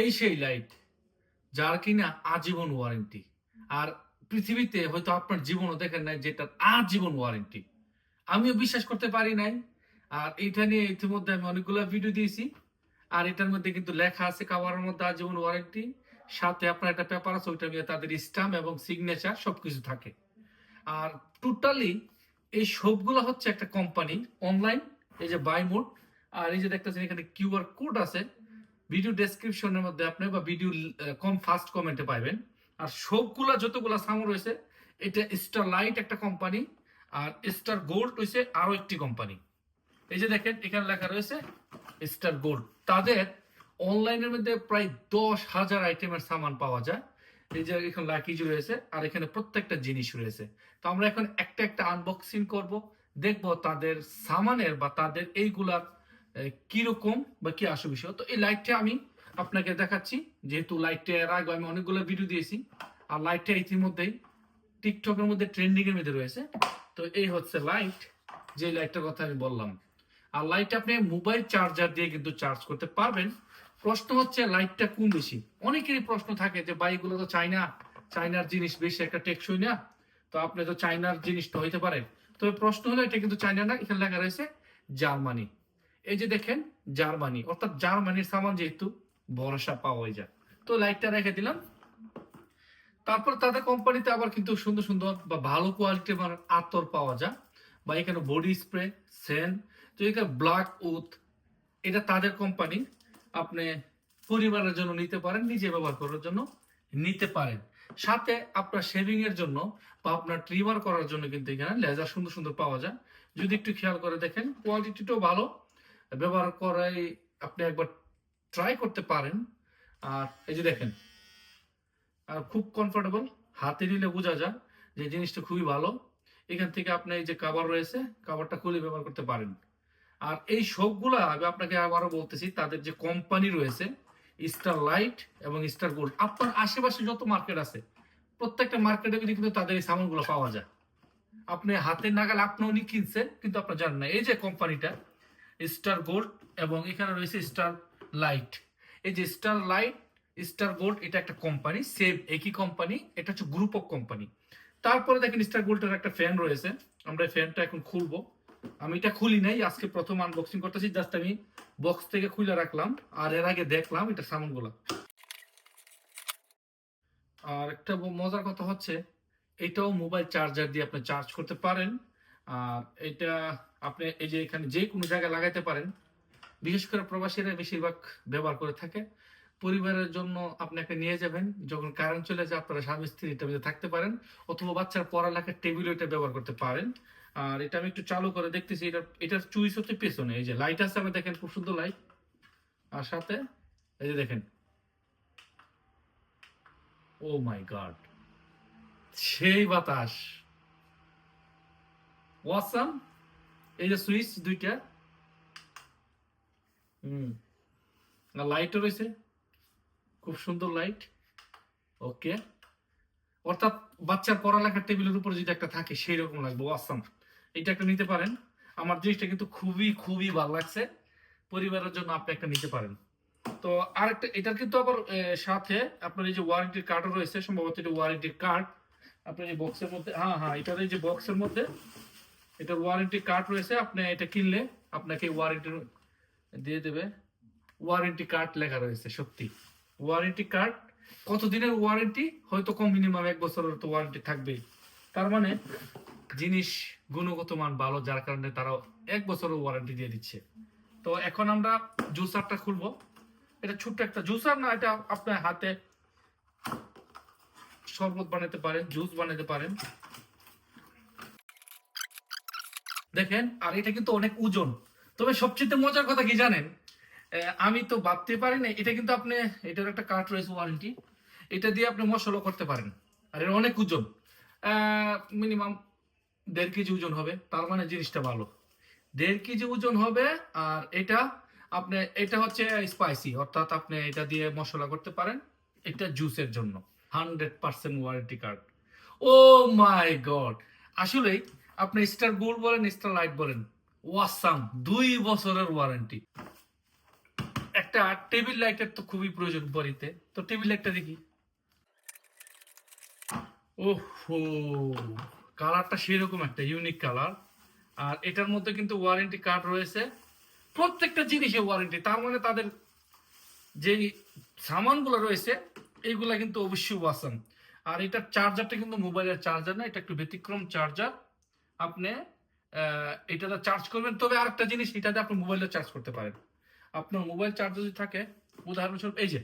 এই সেই লাইট যার কিনা আজীবন ওয়ারেন্টি আর পৃথিবীতে হয়তো আপনার জীবনও দেখেন নাই যেটা আজীবন ওয়ারেন্টি আমিও বিশ্বাস করতে পারি নাই। আর এইটা নিয়ে ইতিমধ্যে আমি অনেকগুলো ভিডিও দিয়েছি। আর এটার মধ্যে কিন্তু লেখা আছে কাভারের মধ্যে আজীবন ওয়ারেন্টি সাথে আপনার একটা পেপার আছে, ওইটা নিয়ে তাদের স্টাম্প এবং সিগনেচার সবকিছু থাকে। আর টোটালি এই সবগুলো হচ্ছে একটা কোম্পানি অনলাইন এই যে বাই মোড আর এই যে দেখতেছেন এখানে কিউআর কোড আছে। ভিডিও ডেসক্রিপশনের মধ্যে আপনি বা ভিডিও কম ফার্স্ট কমেন্টে পাবেন আর সবগুলা যতগুলা সামন রয়েছে, এটা স্টার লাইট একটা কোম্পানি আর স্টার গোল্ড হয়েছে আরও একটি কোম্পানি এই যে দেখেন, এখানে লেখা রয়েছে স্টার গোল্ড তাদের অনলাইনের মধ্যে প্রায় দশ হাজার আইটেমের সামান পাওয়া যায়। এই যে এখানে লাকিজ রয়েছে, আর এখানে প্রত্যেকটা জিনিস রয়েছে। তো আমরা এখন একটা একটা আনবক্সিং করব, দেখব তাদের সামানের বা তাদের এইগুলার কীরকম বা কি আসে বিষয়? তো এই লাইটটা আমি আপনাকে দেখাচ্ছি। যেহেতু লাইটটা এর আগে আমি অনেকগুলো ভিডিও দিয়েছি। আর লাইটটা ইতিমধ্যেই টিকটকের মধ্যে ট্রেন্ডিং এর মধ্যে রয়েছে। তো এই হচ্ছে লাইট যে লাইটটার কথা আমি বললাম। আর লাইট আপনি মোবাইল চার্জার দিয়ে কিন্তু চার্জ করতে পারবেন। প্রশ্ন হচ্ছে লাইটটা কোন বেশি? অনেকেরই প্রশ্ন থাকে যে বাইকগুলো তো চাইনা চাইনার জিনিস বেশি একটা টেকসই না। তো আপনি তো চাইনার জিনিস তো হইতে পারে। তবে প্রশ্ন হলো, এটা কিন্তু চাইনা না, এখানে লেখা রয়েছে জার্মানি। এই যে দেখেন, জার্মানি। অর্থাৎ জার্মানির সামান যেহেতু ভরসা পাওয়া যায়। তো লাইটটা রেখে দিলাম। তারপর তাদের কোম্পানিতে আবার কিন্তু সুন্দর সুন্দর বা ভালো কোয়ালিটির মানে আতর পাওয়া যায়। বা এখানে বডি স্প্রে সেন তো এখানে ব্ল্যাক উথ এটা তাদের কোম্পানি। আপনি পরিবারের জন্য নিতে পারেন, নিজে ব্যবহার করার জন্য নিতে পারেন। সাথে আপনার শেভিং এর জন্য বা আপনার ট্রিমার করার জন্য কিন্তু এখানে লেজার সুন্দর সুন্দর পাওয়া যায়। যদি একটু খেয়াল করে দেখেন কোয়ালিটিটাও ভালো। ব্যবহার করাই আপনি একবার ট্রাই করতে পারেন। আর এই যে দেখেন, আর খুব কমফোর্টেবল হাতে নিলে বোঝা যায় যে জিনিসটা খুবই ভালো। এখান থেকে আপনি এই যে কাভার রয়েছে কাভারটা খুলে ব্যবহার করতে পারেন। আর এই সবগুলা আমি আপনাকে আবারও বলতেছি, তাদের যে কোম্পানি রয়েছে স্টার লাইট এবং স্টার গোল্ড আপনার আশেপাশে যত মার্কেট আছে, প্রত্যেকটা মার্কেটে কিন্তু তাদের এই সামানগুলো পাওয়া যায়। আপনি হাতে নাগাল আপনি উনি কিনছেন, কিন্তু আপনার জানেন না। এই যে কোম্পানিটা স্টার গোল্ড এবং এখানে রয়েছে স্টার লাইট। এই যে স্টার লাইট, স্টার গোল্ড, এটা একটা কোম্পানি, সেম একই কোম্পানি, এটা হচ্ছে গ্রুপ অফ কোম্পানি। তারপরে দেখেন স্টার গোল্ডের একটা ফ্যান রয়েছে, আমরা ফ্যানটা এখন খুলবো। আমি এটা খুলি নাই, আজকে প্রথম আনবক্সিং করতেছি, জাস্ট আমি বক্স থেকে খুলে রাখলাম, আর এর আগে দেখলাম এটা সামানগুলো। আর একটা মজার কথা হচ্ছে, এটাও মোবাইল চার্জার দিয়ে আপনি চার্জ করতে পারেন। আর এটা আপনি এই যে এখানে যে কোনো জায়গায় লাগাইতে পারেন, বিশেষ করে প্রবাসীরা বেশিরভাগ ব্যবহার করে থাকে। পরিবারের জন্য আপনাকে নিয়ে যাবেন, যখন কারেন্ট চলে যায় আপনারা স্বামী স্ত্রী মধ্যে থাকতে পারেন, অথবা বাচ্চার পড়ালেখার টেবিল এটা ব্যবহার করতে পারেন। আর এটা আমি একটু চালু করে দেখতেছি, এটা, এটার চুইস হচ্ছে পেছনে। এই যে লাইট আছে আপনি দেখেন খুব সুন্দর লাইট আর সাথে, এই যে দেখেন। ও মাই গড সেই বাতাস। ওয়াসাম এই যে সুইচ দুইটা। হুম। আর লাইটও রয়েছে। খুব সুন্দর লাইট ওকে অর্থাৎ বাচ্চার পড়ালেখার টেবিলের উপরে যদি একটা থাকে সেই রকম লাগবে। ওয়াসাম এটা একটা নিতে পারেন। আমার জিনিসটা কিন্তু খুবই খুবই ভালো লাগছে। পরিবারের জন্য আপনি একটা নিতে পারেন। তো আরেকটা এটার কিন্তু আবার সাথে আপনার এই যে ওয়ারেন্টির কার্ডও রয়েছে। সম্ভবত এটা ওয়ারেন্টির কার্ড আপনার এই বক্সের মধ্যে হ্যাঁ হ্যাঁ এটার এই যে বক্সের মধ্যে এটার ওয়ারেন্টি কার্ড রয়েছে, আপনি এটা কিনলে আপনাকে ওয়ারেন্টি দিয়ে দেবে। ওয়ারেন্টি কার্ড লেখা রয়েছে, সত্যি। ওয়ারেন্টি কার্ড কত দিনের ওয়ারেন্টি হয়তো কম মিনিমাম এক বছরের তো ওয়ারেন্টি থাকবেই। তার মানে জিনিস গুণগত মান ভালো, যার কারণে তারা এক বছরের ওয়ারেন্টি দিয়ে দিচ্ছে। তো এখন আমরা জুসারটা খুলবো। এটা ছোট্ট একটা জুসার না, এটা আপনার হাতে শরবত বানাতে পারেন, জুস বানাতে পারেন। দেখেন, আর এটা কিন্তু অনেক ওজন। তবে সবচেয়ে মজার কথা কি জানেন? আমি তো ভাবতে পারি না এটা কিন্তু আপনি, এটার একটা কার্ড রয়েছে ওয়ারেন্টি এটা দিয়ে আপনি মশলা করতে পারেন। আর এর অনেক ওজন। মিনিমাম দেড় কেজি ওজন হবে, তার মানে জিনিসটা ভালো। দেড় কেজি ওজন হবে, আর এটা আপনি, এটা হচ্ছে স্পাইসি অর্থাৎ আপনি এটা দিয়ে মশলা করতে পারেন, এটা জুসের জন্য। Hundred percent warranty card oh my god আসলেই আপনি স্টার গোল্ড বলেন স্টার লাইট বলেন, ওয়াসাম, দুই বছরের ওয়ারেন্টি একটা টেবিল লাইটের তো খুবই প্রয়োজন বাড়িতে। তো টেবিল লাইটটা দেখি। ওহো কালারটা সেরকম একটা ইউনিক কালার আর এটার মধ্যে কিন্তু ওয়ারেন্টি কার্ড রয়েছে। প্রত্যেকটা জিনিসে ওয়ারেন্টি তার মানে তাদের যে সামানগুলো রয়েছে, এইগুলা কিন্তু অবশ্যই ওয়াসাম। আর এটার চার্জারটা কিন্তু মোবাইলের চার্জার না, এটা একটু ব্যতিক্রম চার্জার আপনি এটাতে চার্জ করবেন। তবে আরেকটা জিনিস, এটাতে আপনি মোবাইলটা চার্জ করতে পারেন। আপনার মোবাইল চার্জ যদি থাকে, উদাহরণস্বরূপ, এই যে,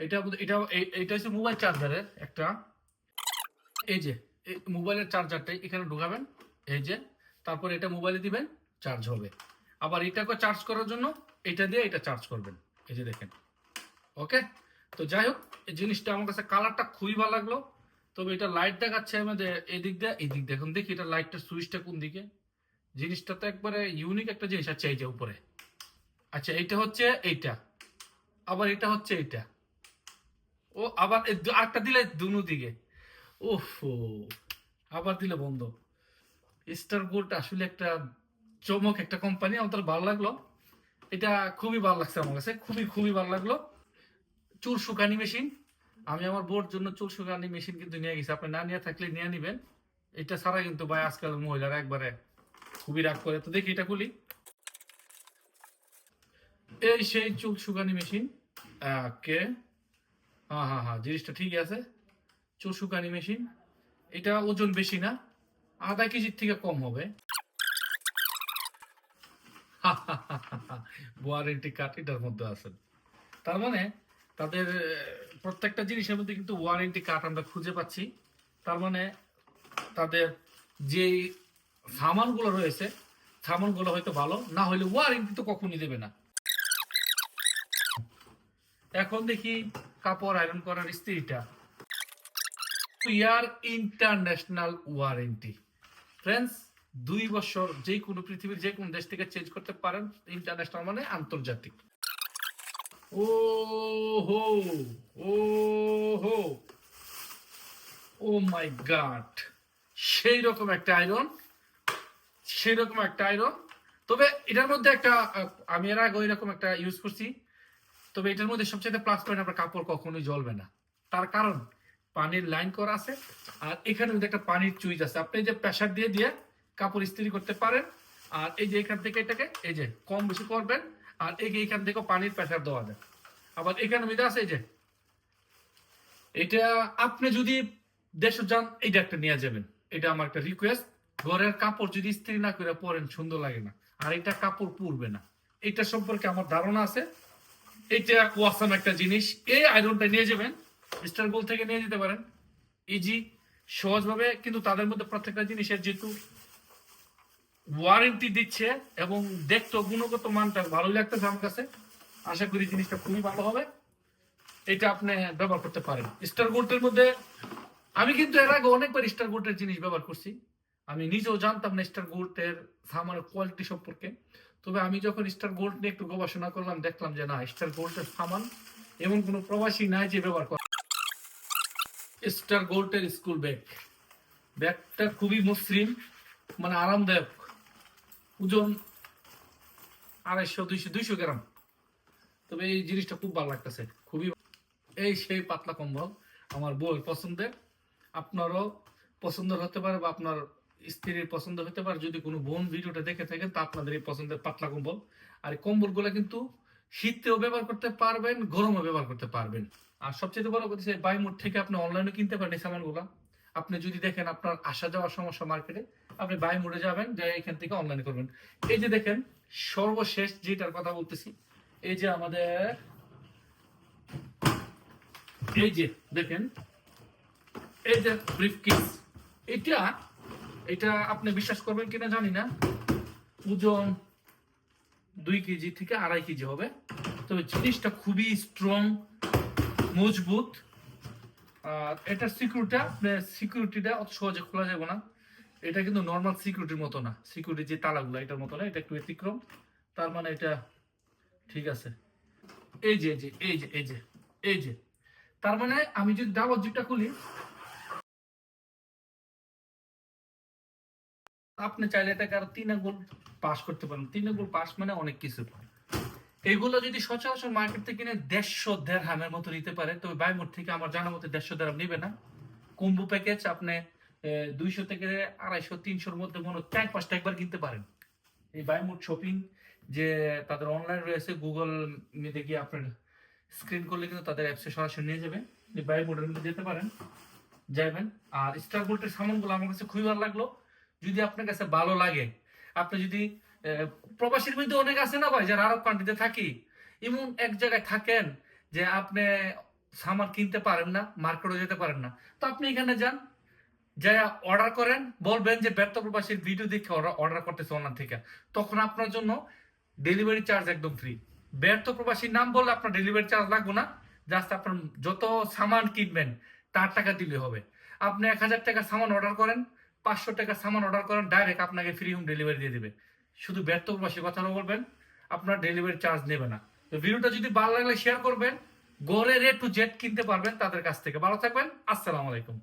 এটা এটা এইটা হচ্ছে মোবাইল চার্জারের একটা, এই যে মোবাইলের চার্জারটাই এখানে ঢোকাবেন, এই যে, তারপর এটা মোবাইলে দিবেন চার্জ হবে। আবার এটাকে চার্জ করার জন্য এটা দিয়ে এটা চার্জ করবেন। এই যে দেখেন ওকে তো যাই হোক, এই জিনিসটা আমার কাছে কালারটা খুবই ভালো লাগল। তবে এটা লাইট দেখাচ্ছে আমাদের এই দিক দিয়ে, এদিক দিক দিয়ে, এখন দেখি এটা লাইটটা সুইচটা কোন দিকে? জিনিসটা তো একবারে ইউনিক একটা জিনিস। আছে এই যে উপরে। আচ্ছা এইটা হচ্ছে এইটা। আবার এটা হচ্ছে এইটা। ও, আবার আরেকটা দিলে দুনো দিকে। ওফো, আবার দিলে বন্ধ। স্টার গোল্ড আসলে একটা চমক, একটা কোম্পানি আমার ভালো লাগল। এটা খুবই ভালো লাগছে আমার কাছে। খুবই খুবই ভালো লাগল। চুল শুকানি মেশিন আমি আমার বোর্ড জন্য চুল শুকানি মেশিন কিন্তু নিয়ে গেছি আপনি না নিয়ে থাকলে নিয়ে নিবেন এটা ছাড়া কিন্তু ভাই আজকাল মহিলারা একবারে খুবই রাগ করে তো দেখি এটা খুলি এই সেই চুল শুকানি মেশিন কে হ্যাঁ হ্যাঁ হ্যাঁ জিনিসটা ঠিকই আছে চুল শুকানি মেশিন এটা ওজন বেশি না আধা কেজির থেকে কম হবে ওয়ারেন্টি কার্ড এটার মধ্যে আছে তার মানে তাদের প্রত্যেকটা জিনিসের মধ্যে কিন্তু ওয়ারেন্টি কার্ড আমরা খুঁজে পাচ্ছি। তার মানে তাদের যে সামানগুলো রয়েছে, সামানগুলো হয়তো ভালো, না হলে ওয়ারেন্টি তো কখনই দেবে না। এখন দেখি কাপড় আয়রন করার স্ত্রীটা। ইয়ার ইন্টারন্যাশনাল ওয়ারেন্টি ফ্রেন্ডস দুই বছর যে কোনো পৃথিবীর যে কোনো দেশ থেকে চেঞ্জ করতে পারেন ইন্টারন্যাশনাল মানে আন্তর্জাতিক। ও হো ও হো ও মাই গড সেই রকম একটা আয়রন সেই রকম একটা আয়রন তবে এটার মধ্যে একটা আমি এর আগে রকম একটা ইউজ করছি। তবে এটার মধ্যে সবচেয়ে প্লাস পয়েন্ট আপনার কাপড় কখনোই জ্বলবে না। তার কারণ, পানির লাইন করা আছে, আর এখানে মধ্যে একটা পানির চুইজ আছে। আপনি যে প্রেসার দিয়ে দিয়ে কাপড় ইস্ত্রি করতে পারেন, আর এই যে এখান থেকে এটাকে, এই যে কম বেশি করবেন আর এই যে এখান থেকেও পানির প্রেসার দেওয়া যায়। আবার এখানে মধ্যে আছে এই যে, এটা আপনি যদি দেশ যান, এইটা একটা নিয়ে যাবেন। এটা আমার একটা রিকোয়েস্ট ঘরের কাপড় যদি ইস্ত্রি না করে পরেন, সুন্দর লাগে না। আর এটা কাপড় পুরবে না। এটা সম্পর্কে আমার ধারণা আছে। এটা ওয়াসাম একটা জিনিস। এই আয়রনটা নিয়ে যাবেন স্টার গোল থেকে নিয়ে যেতে পারেন। ইজি সহজভাবে, কিন্তু তাদের মধ্যে প্রত্যেকটা জিনিসের যেহেতু ওয়ারেন্টি দিচ্ছে এবং দেখতো গুণগত মানটা ভালোই লাগতেছে আমার কাছে। আশা করি জিনিসটা খুবই ভালো হবে। এটা আপনি ব্যবহার করতে পারেন। স্টার গোল্ডের মধ্যে আমি কিন্তু এর আগে অনেকবার স্টার গোল্ডের জিনিস ব্যবহার করছি। আমি নিজেও জানতাম না স্টার গোল্ডের সামানের কোয়ালিটি সম্পর্কে। তবে আমি যখন স্টার গোল্ড নিয়ে একটু গবেষণা করলাম, দেখলাম যে না স্টার গোল্ডের সামান এমন কোনো প্রবাসী নাই যে ব্যবহার করে। স্টার গোল্ডের স্কুল ব্যাগ ব্যাগটা খুবই মসৃণ মানে আরামদায়ক। ওজন আড়াইশো, দুইশো দুইশো গ্রাম। তবে এই জিনিসটা খুব ভালো লাগতেছে, খুবই এই সেই পাতলা কম্বল আমার বউয়ের পছন্দের। আপনারও পছন্দের হতে পারে বা আপনার স্ত্রীর পছন্দ হতে পারে। যদি কোনো বোন ভিডিওটা দেখে থাকেন, তা আপনাদের এই পছন্দের পাতলা কম্বল। আর এই কম্বলগুলো কিন্তু শীতেও ব্যবহার করতে পারবেন, গরমও ব্যবহার করতে পারবেন। আর সবচেয়ে বড় কথা হচ্ছে বাইমোড থেকে আপনি অনলাইনে কিনতে পারেন এই সামানগুলো। আপনি যদি দেখেন আপনার আসা যাওয়ার সমস্যা মার্কেটে আপনি বাই মোডে যাবেন, যাই এখান থেকে অনলাইন করবেন। এই যে দেখেন, সর্বশেষ যেটার কথা বলতেছি, এই যে আমাদের, এই যে দেখেন, এই যে ব্রিফকেস এটা এটা আপনি বিশ্বাস করবেন কিনা জানি না। ওজন দুই কেজি থেকে আড়াই কেজি হবে। তবে জিনিসটা খুবই স্ট্রং মজবুত। আর এটার সিকিউরিটা সিকিউরিটিটা অত সহজে খোলা যাবে না। এটা কিন্তু নর্মাল সিকিউরিটির মতো না। সিকিউরিটি যে তালাগুলো, এটার মতো না, এটা একটু ব্যতিক্রম। তার মানে এটা ঠিক আছে। এই যে এই যে এই যে এই যে এই যে। তার মানে আমি যদি ডাবল জিপটা খুলি, আপনি চাইলে এটাকে আর তিন আঙ্গুল পাস করতে পারেন। তিন আঙ্গুল পাস মানে অনেক কিছু। এগুলো যদি সচরাচর মার্কেট থেকে কিনে দেড়শো দেড় হামের মতো নিতে পারে, তবে বাইমোড থেকে আমার জানা মতো দেড়শো দেড় নিবে না। কম্বো প্যাকেজ আপনি দুইশো থেকে আড়াইশো, তিনশোর মধ্যে মনে চার পাঁচটা একবার কিনতে পারেন। এই বাইমোড শপিং যে তাদের অনলাইন রয়েছে গুগল মিতে গিয়ে আপনার স্ক্রিন করলে কিন্তু তাদের অ্যাপসে সরাসরি নিয়ে যাবে এই বাইমোডের মধ্যে যেতে পারেন, যাবেন। আর স্টার গোল্ডের সামানগুলো আমার কাছে খুবই ভালো লাগল। যদি আপনার কাছে ভালো লাগে, আপনি যদি প্রবাসীর মধ্যে অনেক আছে না ভাই, যারা আরব কান্ট্রিতে থাকি, এমন এক জায়গায় থাকেন যে আপনি সামান কিনতে পারেন না মার্কেটও যেতে পারেন না। তো আপনি এখানে যান যা অর্ডার করেন, বলবেন যে ব্যর্থ প্রবাসীর ভিডিও দেখে অর্ডার করতেছে অনলাইন থেকে। তখন আপনার জন্য ডেলিভারি চার্জ একদম ফ্রি ব্যর্থ প্রবাসীর নাম বললে আপনার ডেলিভারি চার্জ লাগবে না। জাস্ট আপনার যত সামান কিনবেন, তার টাকা দিলে হবে। আপনি এক হাজার টাকার সামান অর্ডার করেন, পাঁচশো টাকার সামান অর্ডার করেন ডাইরেক্ট আপনাকে ফ্রি হোম ডেলিভারি দিয়ে দিবে। শুধু ব্যর্থ প্রবাসী কথা বলবেন, আপনার ডেলিভারি চার্জ নেবে না। তো ভিডিওটা যদি ভালো লাগলে শেয়ার করবেন গড়ে রে টু জেড কিনতে পারবেন তাদের কাছ থেকে। ভালো থাকবেন, আসসালামু আলাইকুম।